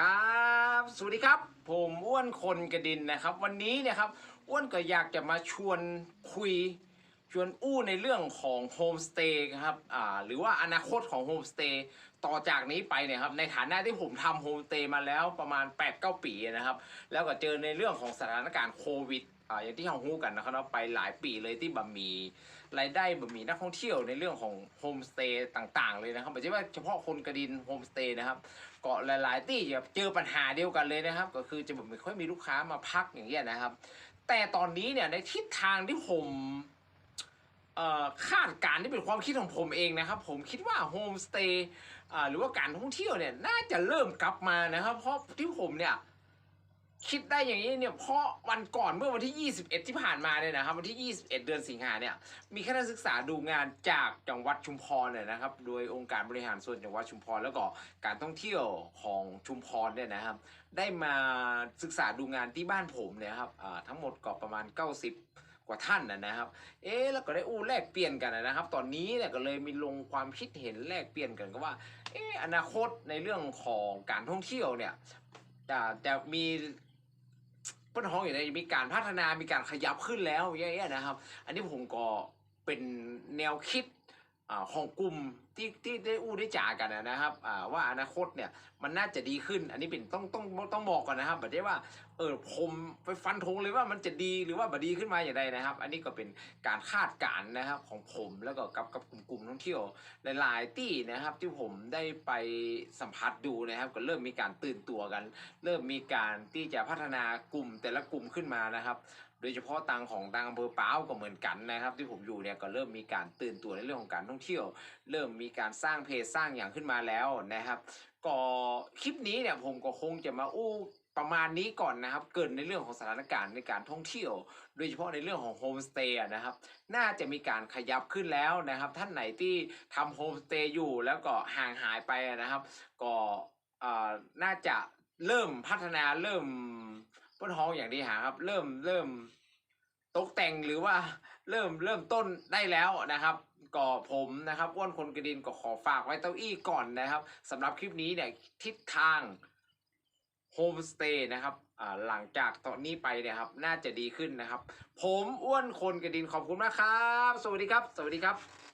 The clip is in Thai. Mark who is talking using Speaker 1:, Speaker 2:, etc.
Speaker 1: ครับสวัสดีครับ ผมอ้วนคนกระดินนะครับ วันนี้เนะครับอ้วนก็อยากจะมาชวนคุย ชวนอู้ในเรื่องของโฮมสเตย์ครับอ่าหรือว่าอนาคตของโฮมสเตย์ต่อจากนี้ไปเนี่ยครับในฐานะที่ผมทำโฮมสเตย์มาแล้วประมาณ8-9ปีนะครับ แล้วก็เจอในเรื่องของสถานการณ์โควิด อ่าอย่างที่เรารู้กันนะครับว่าไปหลายปีเลยที่บะมีรายได้บะมีนักท่องเที่ยวในเรื่องของโฮมสเตย์ต่างๆ เลยนะครับไม่ใช่ว่าเฉพาะคนกระดินโฮมสเตย์นะครับเก็หลายๆที่เจอปัญหาเดียวกันเลยนะครับ ก็คือจะแบบไม่ค่อยมีลูกค้ามาพักอย่างเงี้ยนะครับ แต่ตอนนี้เนี่ยในทิศทางที่ผมเอ่อคาดการณ์ที่เป็นความคิดของผมเองนะครับ ผมคิดว่าโฮมสเตย์อ่าหรือว่าการท่องเที่ยวเนี่ยน่าจะเริ่มกลับมานะครับ เพราะที่ผมเนี่ย คิดได้อย่างนี้เนี่ยเพราะวันก่อนเมื่อวันที่ 21 ที่ผ่านมาเนี่ยนะครับ วันที่ 21 เดือนสิงหาเนี่ยมีคณะศึกษาดูงานจากจังหวัดชุมพรเนี่ยนะครับ โดยองค์การบริหารส่วนจังหวัดชุมพรแล้วก็การท่องเที่ยวของชุมพรเนี่ยนะครับ ได้มาศึกษาดูงานที่บ้านผมเนี่ยครับทั้งหมดก็ประมาณ 90 กว่าท่านนะครับ เอ๊แล้วก็ได้อู้แลกเปลี่ยนกันนะครับ ตอนนี้เนี่ยก็เลยมีลงความคิดเห็นแลกเปลี่ยนกันก็ว่าเอ๊อนาคตในเรื่องของการท่องเที่ยวเนี่ยจะจะมี ปัญหาอย่างไรมีการพัฒนามีการขยับขึ้นแล้วอย่างเงี้ยนะครับ อันนี้ผมก็เป็นแนวคิด ของกลุ่มที่ที่ได้อู้ได้จ่ากันนะครับว่าอนาคตเนี่ยมันน่าจะดีขึ้น อันนี้เป็นต้องต้องต้องบอกก่อนนะครับแบบที่ว่าเออผมไปฟันธงเลยว่ามันจะดีหรือว่าบดีขึ้นมาอย่างไรนะครับ อันนี้ก็เป็นการคาดการณ์นะครับของผมแล้วก็กับกับกลุ่มกลุ่มท่องเที่ยวหลาย ๆ ที่นะครับที่ผมได้ไปสัมผัสดูนะครับ ก็เริ่มมีการตื่นตัวกัน เริ่มมีการที่จะพัฒนากลุ่มแต่ละกลุ่มขึ้นมานะครับ โดยเฉพาะตังของตังอำเภอป้าวก็เหมือนกันนะครับ ที่ผมอยู่เนี่ยก็เริ่มมีการตื่นตัวในเรื่องของการท่องเที่ยว เริ่มมีการสร้างเพจสร้างอย่างขึ้นมาแล้วนะครับ ก็คลิปนี้เนี่ยผมก็คงจะมาอู้ประมาณนี้ก่อนนะครับ เกิดในเรื่องของสถานการณ์ในการท่องเที่ยว โดยเฉพาะในเรื่องของโฮมสเตย์นะครับ น่าจะมีการขยับขึ้นแล้วนะครับ ท่านไหนที่ทำโฮมสเตย์อยู่แล้วก็ห่างหายไปนะครับ ก็เอ่อน่าจะเริ่มพัฒนาเริ่ม พ้นห้องอย่างที่หาครับ เริ่มเริ่มตกแต่งหรือว่าเริ่มเริ่มต้นได้แล้วนะครับก็ผมนะครับอ้วนคนกระดินก็ขอฝากไว้เต้าอี้ก่อนนะครับสำหรับคลิปนี้เนี่ยทิศทางโฮมสเตย์นะครับหลังจากตอนนี้ไปเนี่ยครับ น่าจะดีขึ้นนะครับ ผมอ้วนคนกระดินขอบคุณมากครับ สวัสดีครับ สวัสดีครับ